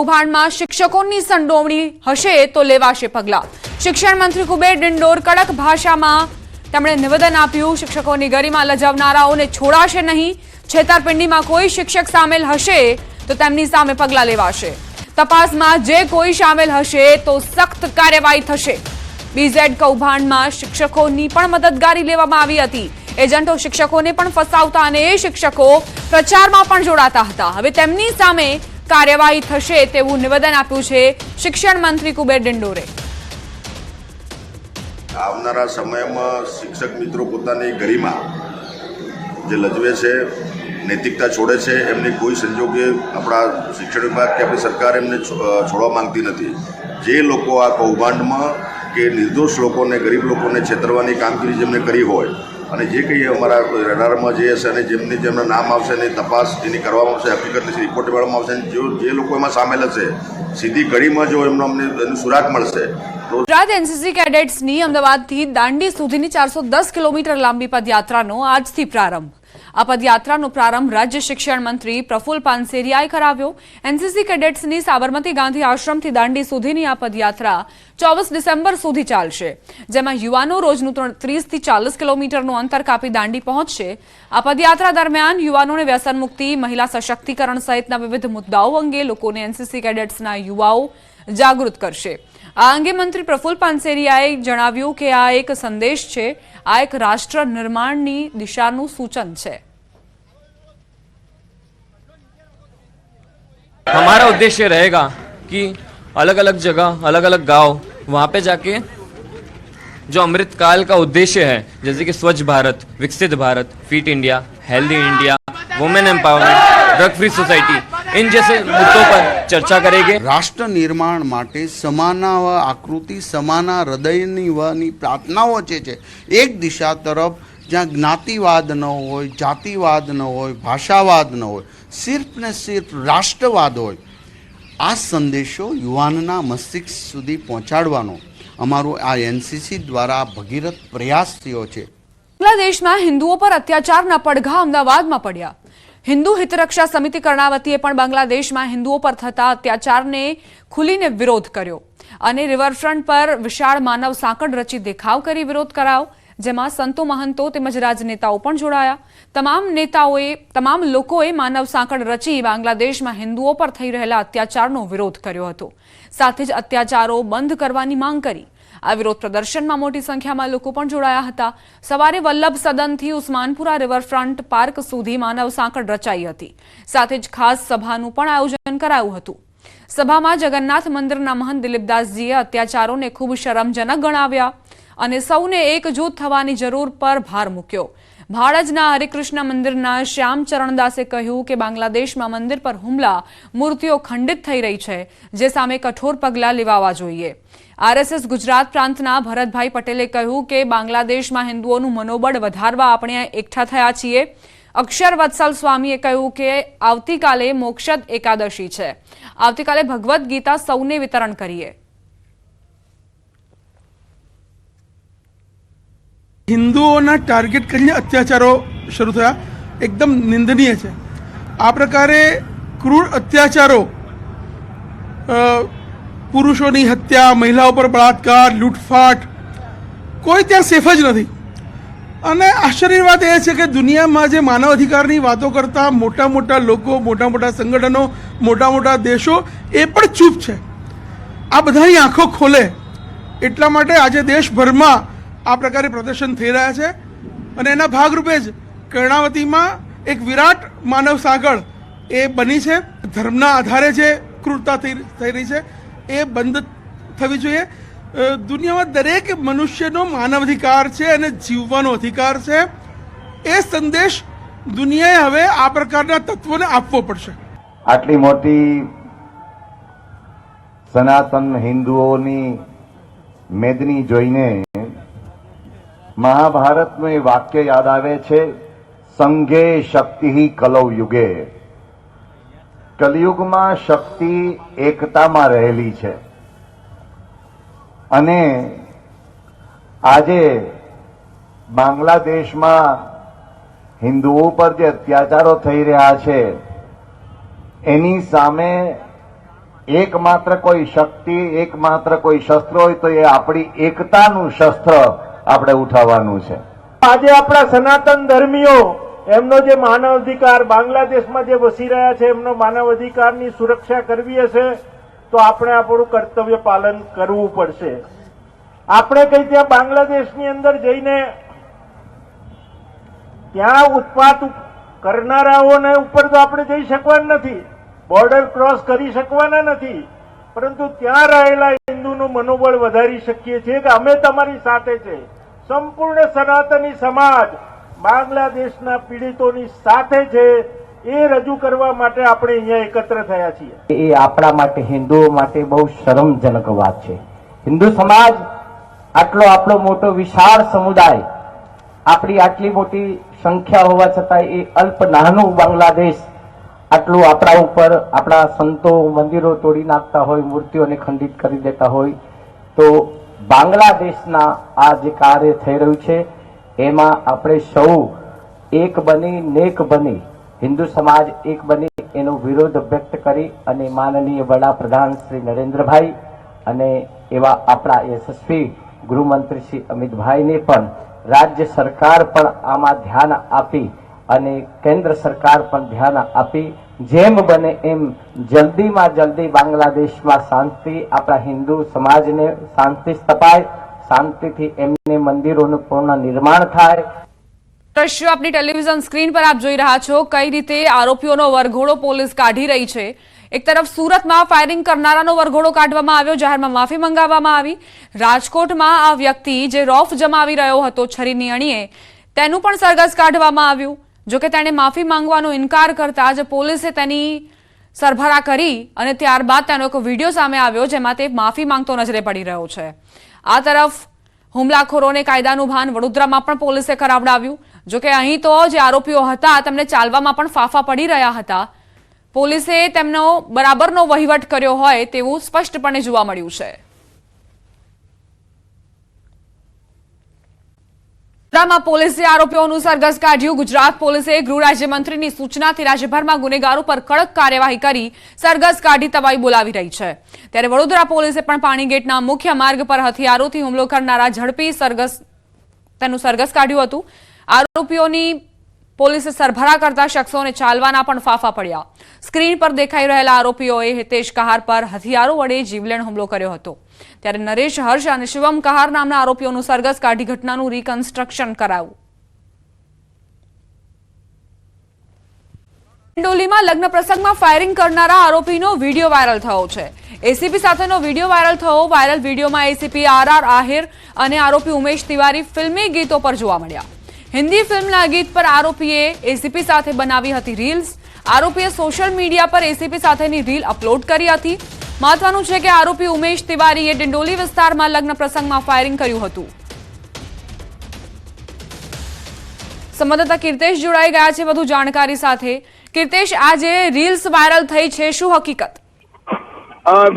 કૌભાંડમાં શિક્ષકોની સંડોવણી હશે તો લેવાશે પગલાં. શિક્ષણ મંત્રી કુબેર ડિંડોર કડક ભાષામાં તેમણે નિવેદન આપ્યું, શિક્ષકોની ગરિમા લજાવનારાઓને છોડાશે નહીં, છેતરપિંડીમાં કોઈ શિક્ષક સામેલ હશે તો તેમની સામે પગલાં લેવાશે. તપાસમાં જે કોઈ સામેલ હશે તો સખ્ત કાર્યવાહી થશે. બીઝેડ કૌભાંડમાં શિક્ષકોની પણ મદદગારી લેવામાં આવી હતી. એજન્ટો શિક્ષકોને પણ ફસાવતા અને એ શિક્ષકો પ્રચારમાં પણ જોડાતા હતા. હવે તેમની સામે કાર્યવાહી થશે તેવું નિવેદન આપ્યું છે શિક્ષણ મંત્રી કુબેર ડિંડોરે. આવનારા સમયમાં શિક્ષક મિત્રો પોતાની ગરિમા જે લજવે છે, નૈતિકતા છોડે છે, એમની કોઈ સંજોગે આપણા શિક્ષણ વિભાગ કે આપણી સરકાર એમને છોડવા માંગતી નથી. જે લોકો આ કૌભાંડમાં કે નિર્દોષ લોકોને, ગરીબ લોકોને છેતરવાની કામગીરી જેમને કરી હોય અને જે કંઈ અમારા રડારમાં જે હશે અને જેમની જેમના નામ આવશે એની તપાસ એની કરવામાં આવશે, હકીકતની રિપોર્ટ મેળવવામાં આવશે જો જે લોકો એમાં સામેલ હશે, સીધી કડીમાં જો એમનો અમને એનું સુરાગ મળશે ગુજરાત એનસીસી કેડેટ્સની અમદાવાદથી દાંડી સુધીની ચારસો દસ કિલોમીટર લાંબી પદયાત્રાનો આજથી પ્રારંભ. આ પદયાત્રાનો પ્રારંભ રાજ્ય શિક્ષણ મંત્રી પ્રફુલ પાનસેરિયાએ કરાવ્યો. એનસીસી કેડેટ્સની સાબરમતી ગાંધી આશ્રમથી દાંડી સુધીની આ પદયાત્રા ચોવીસ ડિસેમ્બર સુધી ચાલશે, જેમાં યુવાનો રોજનું ત્રીસથી ચાલીસ કિલોમીટરનું અંતર કાપી દાંડી પહોંચશે. આ પદયાત્રા દરમિયાન યુવાનોને વ્યસન મુક્તિ મહિલા સશક્તિકરણ સહિતના વિવિધ મુદ્દાઓ અંગે લોકોને એનસીસી કેડેટ્સના યુવાઓ જાગૃત કરશે. આ અંગે મંત્રી પ્રફુલ પાનસેરિયાએ જણાવ્યું કે આ એક સંદેશ છે આ એક રાષ્ટ્ર નિર્માણની દિશાનું સૂચન છે हमारा उद्देश्य रहेगा कि अलग अलग जगह अलग अलग गांव वहाँ पे जाके जो अमृत काल का उद्देश्य है जैसे कि स्वच्छ भारत विकसित Bharat fit India healthy India women empowerment drug free society इन जैसे मुद्दों पर चर्चा करेंगे રાષ્ટ્ર નિર્માણ માટે સમાના વ આકૃતિ સમાના હૃદયની વની પ્રાર્થનાઓ જે છે એક દિશા તરફ જ્યાં જ્ઞાતિવાદ ન હોય જાતિવાદ ન હોય ભાષાવાદ ન હોય સિર્ફ ને સિર્ફ રાષ્ટ્રવાદ હોય આ સંદેશો યુવાનના મસ્તિષ્ક સુધી પહોંચાડવાનો અમારો આ એનસીસી દ્વારા ભગીરથ પ્રયાસ થયો છે. બાંગ્લાદેશમાં હિન્દુઓ પર અત્યાચારના પડઘા અમદાવાદમાં પડ્યા. હિન્દુ હિતરક્ષા સમિતિ કર્ણાવતીએ પણ બાંગ્લાદેશમાં હિન્દુઓ પર થતા અત્યાચારને ખુલીને વિરોધ કર્યો. અને રિવરફ્રન્ટ પર વિશાળ માનવ સાંકળ રચી દેખાવ કરી વિરોધ કરાયો જેમાં સંતો મહંતો તેમજ રાજનેતાઓ પણ જોડાયા. તમામ નેતાઓએ, તમામ લોકોએ માનવ સાંકળ રચી બાંગ્લાદેશમાં હિન્દુઓ પર થઈ રહેલા અત્યાચારનો વિરોધ કર્યો હતો. સાથે જ અત્યાચારો બંધ કરવાની માંગ કરી. આ વિરોધ પ્રદર્શનમાં મોટી સંખ્યામાં લોકો પણ જોડાયા હતા. સવારે વલ્લભ સદનથી ઉસ્માનપુરા રિવરફ્રન્ટ પાર્ક સુધી માનવ સાંકળ રચાઈ હતી. સાથે જ ખાસ સભાનું પણ આયોજન કરાયું હતું. સભામાં જગન્નાથ મંદિરના મહંત દિલીપદાસજીએ અત્યાચારોને ખૂબ શરમજનક ગણાવ્યા. અને સૌને એકજૂથ થવાની જરૂર પર ભાર મૂક્યો. ભાડજના હરિકૃષ્ણ મંદિરના શ્યામ ચરણદાસે કહ્યું કે બાંગ્લાદેશમાં મંદિર પર હુમલા મૂર્તિઓ ખંડિત થઈ રહી છે, જે સામે કઠોર પગલાં લેવાવા જોઈએ. આરએસએસ ગુજરાત પ્રાંતના ભરતભાઈ પટેલે કહ્યું કે બાંગ્લાદેશમાં હિન્દુઓનું મનોબળ વધારવા આપણે એકઠા થયા છીએ. અક્ષર વત્સલ સ્વામીએ કહ્યું કે આવતીકાલે મોક્ષદ એકાદશી છે. આવતીકાલે ભગવદ્ ગીતા સૌને વિતરણ કરીએ. હિન્દુઓના ટાર્ગેટ કરીને અત્યાચારો શરૂ થયા. એકદમ નિંદનીય છે. આ પ્રકારે ક્રૂર અત્યાચારો પુરુષોની હત્યા, મહિલાઓ પર બળાત્કાર, લૂંટફાટ, કોઈ ત્યાં સેફ જ નથી. અને આશ્ચર્યની વાત એ છે કે દુનિયામાં જે માનવ અધિકારની વાતો કરતા મોટા મોટા લોકો, મોટા મોટા સંગઠનો, મોટા મોટા દેશો એ પણ ચૂપ છે. આ બધાની આંખો ખોલે. એટલા માટે આજે દેશભરમાં આ પ્રકારે પ્રદર્શન થઈ રહ્યા છે અને એના ભાગરૂપે જ કર્ણાવતીમાં એક વિરાટ માનવ સાંકળ એ બની છે. ધર્મના આધારે જે ક્રૂરતા થઈ રહી છે, એ બંધ થવી જોઈએ. દુનિયામાં દરેક મનુષ્યનો માનવ અધિકાર છે અને જીવવાનો અધિકાર છે. એ સંદેશ દુનિયાએ હવે આ પ્રકારના તત્વોને આપવો પડશે. આટલી મોટી સનાતન હિન્દુઓની મેદની જોઈને મહાભારતનું એ વાક્ય યાદ આવે છે, સંઘે શક્તિ કલવ યુગે. કલયુગમાં શક્તિ એકતામાં રહેલી છે. અને આજે બાંગ્લાદેશમાં હિન્દુઓ પર જે અત્યાચારો થઈ રહ્યા છે, એની સામે એકમાત્ર કોઈ શક્તિ, એકમાત્ર કોઈ શસ્ત્ર હોય તો એ આપણી એકતાનું શસ્ત્ર આપણે ઉઠાવવાનું છે. આજે આપણા સનાતન ધર્મીઓ, એમનો જે માનવ અધિકાર બાંગ્લાદેશમાં જે વસી રહ્યા છે, એમનો માનવ અધિકારની સુરક્ષા કરવી હશે, તો આપણે આપણું કર્તવ્ય પાલન કરવું પડશે. આપણે કઈ ત્યાં બાંગ્લાદેશની અંદર જઈને ત્યાં ઉત્પાત કરનારાઓને ઉપર તો આપણે જઈ શકવાના નથી બોર્ડર ક્રોસ કરી શકવાના નથી, પરંતુ ત્યાં રહેલા હિન્દુનું મનોબળ વધારી શકીએ છીએ કે અમે તમારી સાથે છે. સંપૂર્ણ સનાતની સમાજ બાંગ્લાદેશના પીડિતોની સાથે છે એ રજૂ કરવા માટે આપણે અહીંયા એકત્ર થયા છીએ. એ આપણા માટે, હિન્દુઓ માટે બહુ શરમજનક વાત છે. હિન્દુ સમાજ આટલો આપણો મોટો વિશાળ સમુદાય, આપણી આટલી મોટી સંખ્યા હોવા છતાં એ અલ્પ નાનું બાંગ્લાદેશ આટલું આપણા ઉપર આપણા સંતો મંદિરો તોડી નાખતા હોય, મૂર્તિઓને ખંડિત કરી દેતા હોય, તો બાંગ્લાદેશના આ જે કાર્ય થઈ રહ્યું છે, એમાં આપણે સૌ એક બની નેક બની, હિન્દુ સમાજ એક બની એનો વિરોધ વ્યક્ત કરી અને માનનીય વડાપ્રધાન શ્રી નરેન્દ્રભાઈ અને એવા આપણા યશસ્વી ગૃહમંત્રી શ્રી અમિતભાઈને પણ રાજ્ય સરકાર પણ આમાં ધ્યાન આપી અને કેન્દ્ર સરકાર પણ ધ્યાન આપી, જેમ બને એમ જલ્દીમાં જલ્દી બાંગ્લાદેશમાં શાંતિ, આપણા હિન્દુ સમાજને શાંતિ સ્થપાય, શાંતિથી એમને મંદિરોનું પૂર્ણ નિર્માણ થાય. દ્રશ્યો આપની ટેલિવિઝન સ્ક્રીન પર આપ જોઈ રહ્યા છો કઈ રીતે આરોપીઓનો વરઘોડો પોલીસ કાઢી રહી છે. એક તરફ સુરતમાં ફાયરિંગ કરનારાનો વરઘોડો કાઢવામાં આવ્યો, જાહેરમાં માફી મંગાવવામાં આવી. રાજકોટમાં આ વ્યક્તિ જે રોફ જમાવી રહ્યો હતો છરીની અણીએ તેનું પણ સરઘસ કાઢવામાં આવ્યું. જોકે તેણે માફી માંગવાનો ઇનકાર કરતા જ પોલીસે તેની સરભરા કરી અને ત્યારબાદ તેનો એક વીડિયો સામે આવ્યો જેમાં તે માફી માંગતો નજરે પડી રહ્યો છે. આ તરફ હુમલાખોરોને કાયદાનું ભાન વડોદરામાં પણ પોલીસે કરાવડાવ્યું. જોકે અહીં તો જે આરોપીઓ હતા તેમને ચાલવામાં પણ ફાફા પડી રહ્યા હતા. પોલીસે તેમનો બરાબરનો વહીવટ કર્યો હોય તેવું સ્પષ્ટપણે જોવા મળ્યું છે. વડોદરામાં પોલીસે આરોપીઓનું સરઘસ કાઢ્યું. ગુજરાત પોલીસે ગૃહ રાજ્યમંત્રીની સૂચનાથી રાજ્યભરમાં ગુનેગારો પર કડક કાર્યવાહી કરી સરઘસ કાઢી તવાઈ બોલાવી રહી છે. ત્યારે વડોદરા પોલીસે પણ પાણીગેટના મુખ્ય માર્ગ પર હથિયારોથી હુમલો કરનારા ઝડપી સરઘસ તેનું સરઘસ કાઢ્યું હતું. આરોપીઓની પોલીસે સરભરા કરતા શખ્સોને ચાલવાના પણ ફાફા પડ્યા. સ્ક્રીન પર દેખાઈ રહેલા આરોપીઓએ હિતેશ કહાર પર હથિયારો વડે જીવલેણ હુમલો કર્યો હતો. ત્યારે નરેશ હર્ષ અને શિવમ કહાર નામના આરોપીઓનું સરઘસ કાઢી ઘટનાનું રિકન્સ્ટ્રક્શન કરાયું. ડિંડોલીમાં લગ્ન પ્રસંગમાં ફાયરિંગ કરનારા આરોપીનો વીડિયો વાયરલ થયો છે. એસીપી સાથેનો વીડિયો વાયરલ થયો. વાયરલ વિડીયોમાં એસીપી આર આર આહિર અને આરોપી ઉમેશ તિવારી ફિલ્મી ગીતો પર જોવા મળ્યા. હિન્દી ફિલ્મના ગીત પર આરોપીએ એસીપી સાથે બનાવી હતી રીલ્સ. આરોપીએ સોશિયલ મીડિયા પર એસીપી સાથેની રીલ અપલોડ કરી હતી. મહત્વનું છે કે આરોપી ઉમેશ તિવારીએ ડિંડોલી વિસ્તારમાં લગ્ન પ્રસંગમાં ફાયરિંગ કર્યું હતું. સંવાદદાતા કીર્તેશ જોડાઈ ગયા છે વધુ જાણકારી સાથે. કીર્તેશ, આજે રીલ્સ વાયરલ થઈ છે. શું હકીકત?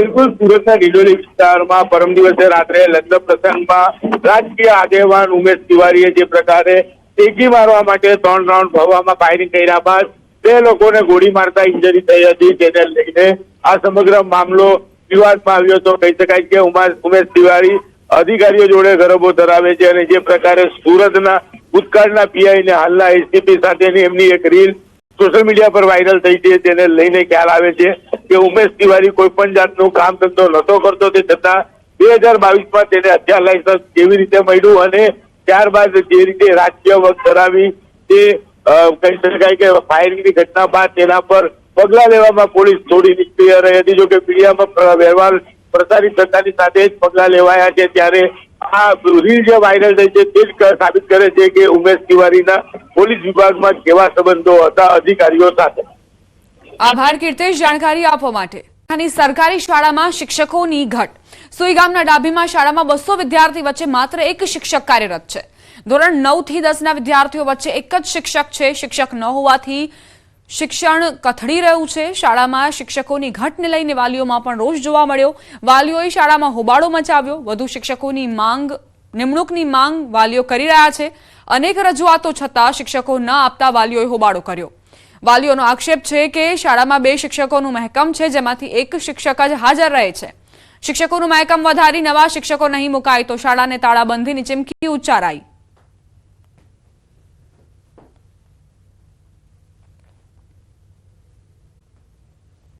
બિલકુલ સુરતના ડિંડોલી વિસ્તારમાં પરમ દિવસે રાત્રે લગ્ન પ્રસંગમાં રાજકીય આગેવાન ઉમેશ તિવારીએ જે પ્રકારે ટેકી મારવા માટે ત્રણ રાઉન્ડ ભરવામાં ફાયરિંગ કર્યા બાદ બે લોકોને ગોળી મારતા ઇન્જરી થઈ હતી, જેને લઈને આ સમગ્ર મામલો વિવાદમાં આવ્યો તો કહી શકાય કે ઉમા- ઉમેશ તિવારી અધિકારીઓ જોડે ગરબો ધરાવે છે અને જે પ્રકારે સુરતના, ભૂતકાળના પીઆઈ ને હાલના એસીપી સાથેની એમની એક રીલ સોશિયલ મીડિયા પર વાયરલ થઈ છે તેને લઈને ખ્યાલ આવે છે કે ઉમેશ તિવારી કોઈ પણ જાતનું કામ ધંધો નહોતો કરતો. તે છતાં બે હજાર બાવીસમાં તેને હત્યા લાયસન્સ કેવી રીતે મળ્યું અને ત્યારબાદ જે રીતે રાજકીય કરાવી તે કહી શકાય કે ફાયરિંગની ઘટના બાદ તેના પર પગલા લેવામાં પોલીસ થોડી નિષ્ક્રિય રહી હતી. જોકે મીડિયામાં વ્યવહાર પ્રસારિત થતાની સાથે જ પગલા લેવાયા છે. ત્યારે આ રીલ જે વાયરલ થઈ છે તે જ સાબિત કરે છે કે ઉમેશ તિવારીના પોલીસ વિભાગમાં કેવા સંબંધો હતા અધિકારીઓ સાથે. આભાર, કીર્તેશ. જાણકારી આપવા માટે. સરકારી શાળામાં શિક્ષકોની ઘટ. સુઈ ગામના ડાભીમાં શાળામાં બસો વિદ્યાર્થી વચ્ચે માત્ર એક શિક્ષક કાર્યરત છે. ધોરણ નવથી દસના વિદ્યાર્થીઓ વચ્ચે એક જ શિક્ષક છે. શિક્ષક ન હોવાથી શિક્ષણ કથળી રહ્યું છે. શાળામાં શિક્ષકોની ઘટને લઈને વાલીઓમાં પણ રોષ જોવા મળ્યો. વાલીઓએ શાળામાં હોબાળો મચાવ્યો. વધુ શિક્ષકોની માંગ, નિમણૂકની માંગ વાલીઓ કરી રહ્યા છે. અનેક રજૂઆતો છતાં શિક્ષકો ન આપતા વાલીઓએ હોબાળો કર્યો. વાલીઓનો આક્ષેપ છે કે શાળામાં બે શિક્ષકોનું મહેકમ છે, જેમાંથી એક શિક્ષક જ હાજર રહે છે. શિક્ષકોનું મહેકમ વધારી નવા શિક્ષકો નહીં મુકાય તો શાળાને તાળાબંધીની ચીમકી ઉચ્ચારાઈ.